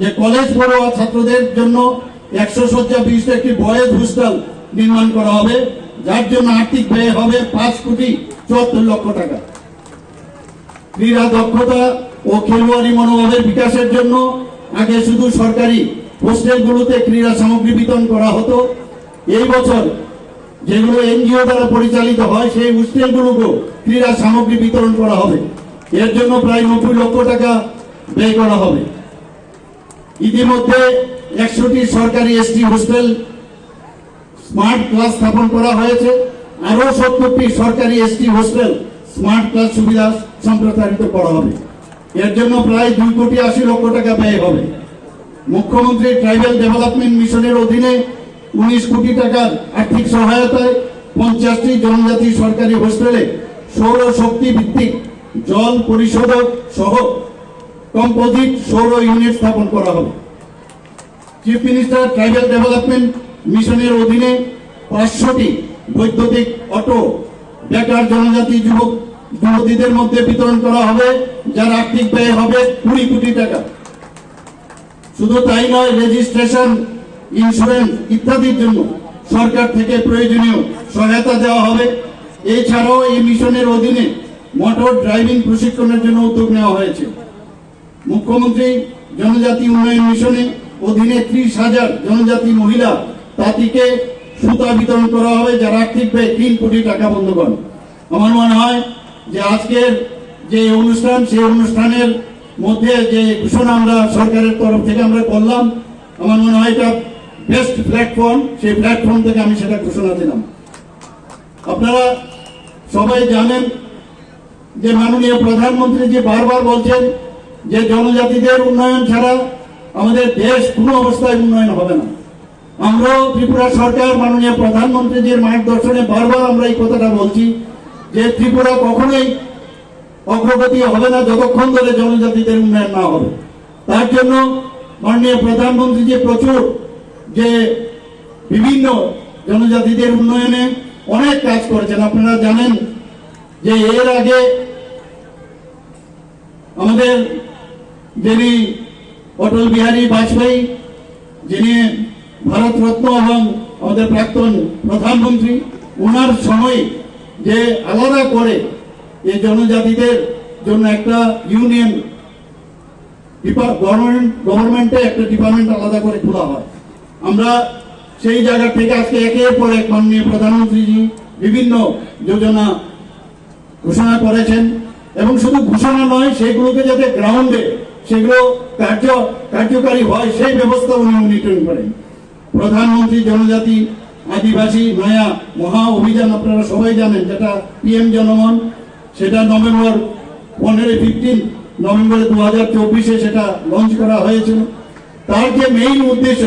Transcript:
যে কলেজ পড়ুয়া ছাত্রদের জন্য একশো শয্যা বিশিষ্ট একটি বয়েজ হোস্টেল নির্মাণ করা হবে, যার জন্য আর্থিক ব্যয় হবে পাঁচ কোটি চুয়াত্তর লক্ষ টাকা। ক্রীড়া দক্ষতা ও খেলোয়াড়ি মনোভাবের বিকাশের জন্য আগে শুধু সরকারি হোস্টেলগুলোতে ক্রীড়া সামগ্রী বিতরণ করা হতো। এই বছর যেগুলো এনজিও দ্বারা পরিচালিত হয়, সেই হোস্টেলগুলোকেও ক্রীড়া সামগ্রী বিতরণ করা হবে। এর জন্য প্রায় নব্বই লক্ষ টাকা ব্যয় করা হবে। ইতিমধ্যে একশোটি সরকারি এসটি হোস্টেল স্মার্ট ক্লাস স্থাপন করা হয়েছে। আরও সত্তরটি সরকারি এসটি হোস্টেল স্মার্ট ক্লাস সুবিধা সম্প্রসারিত করা হবে। এর জন্য প্রায় দুই কোটি আশি লক্ষ টাকা ব্যয় হবে। মুখ্যমন্ত্রী ট্রাইবাল ডেভেলপমেন্ট মিশনের অধীনে উনিশ কোটি টাকার আর্থিক সহায়তায় পঞ্চাশটি জনজাতি সরকারি হোস্টেলে সৌর শক্তি ভিত্তিক জল পরিশোধক সহ কম্পোজিট সৌর ইউনিট স্থাপন করা হবে। চিফ মিনিস্টার ট্রাইবাল ডেভেলপমেন্ট মিশনের অধীনে পাঁচশোটি বৈদ্যুতিক অটো, বেকার জনজাতি যুবক, যুবতীদের মধ্যে বিতরণ করা হবে, যার আর্থিক ব্যয় হবে কুড়ি কোটি টাকা। শুধু তাই নয় রেজিস্ট্রেশন ইন্স্যুরেন্স ইত্যাদির জন্য সরকার থেকে প্রয়োজনীয় সহায়তা দেওয়া হবে। এছাড়াও এই মিশনের অধীনে মোটর ড্রাইভিং প্রশিক্ষণের জন্য উদ্যোগ নেওয়া হয়েছে। মুখ্যমন্ত্রী জনজাতি উন্নয়ন মিশনে অধীনে ত্রিশ হাজার জনজাতি মহিলা তাঁতিকে সুতা বিতরণ করা হবে, যার আর্থিক ব্যয় তিন কোটি টাকা বন্ধুগণ। আমার মনে হয় যে আজকের যে অনুষ্ঠান, সেই অনুষ্ঠানের মধ্যে যে ঘোষণা আমরা সরকারের তরফ থেকে আমরা করলাম, আমার মনে হয় এটা বেস্ট প্ল্যাটফর্ম সেই প্ল্যাটফর্ম থেকে আমি সেটা ঘোষণা দিলাম। আপনারা সবাই জানেন যে মাননীয় প্রধানমন্ত্রী যে বারবার বলছেন যে জনজাতিদের উন্নয়ন ছাড়া আমাদের দেশ কোনো অবস্থায় উন্নয়ন হবে না। আমরাও ত্রিপুরা সরকার মাননীয় প্রধানমন্ত্রীজির মার্গদর্শনে বারবার আমরা এই কথাটা বলছি যে ত্রিপুরা কখনোই অগ্রগতি হবে না যতক্ষণ ধরে জনজাতিদের উন্নয়ন না হবে। তার জন্য মাননীয় প্রধানমন্ত্রী যে প্রচুর যে বিভিন্ন জনজাতিদের উন্নয়নে অনেক কাজ করেছেন। আপনারা জানেন যে এর আগে আমাদের যিনি অটল বিহারী বাজপেয়ী, যিনি ভারতরত্ন এবং আমাদের প্রাক্তন প্রধানমন্ত্রী ওনার সময় যে আলাদা করে এই জনজাতিদের জন্য একটা ইউনিয়ন গভর্নমেন্ট, গভর্নমেন্টে একটা ডিপার্টমেন্ট আলাদা করে খোলা হয়। আমরা সেই জায়গা থেকে আজকে একের পর এক মাননীয় প্রধানমন্ত্রীজি বিভিন্ন যোজনা ঘোষণা করেছেন এবং শুধু ঘোষণা নয়, সেগুলোকে যাতে গ্রাউন্ডে সেগুলো কার্য, কার্যকারী হয় সেই ব্যবস্থা উনি উন্নীতন করেন। প্রধানমন্ত্রী জনজাতি, আদিবাসী নয়া মহা অভিযান আপনারা সবাই জানেন, যেটা পিএম জনমন, সেটা নভেম্বর পনেরো ফিফটিন নভেম্বর দু হাজার চব্বিশে সেটা লঞ্চ করা হয়েছিল। তার যে মেইন উদ্দেশ্য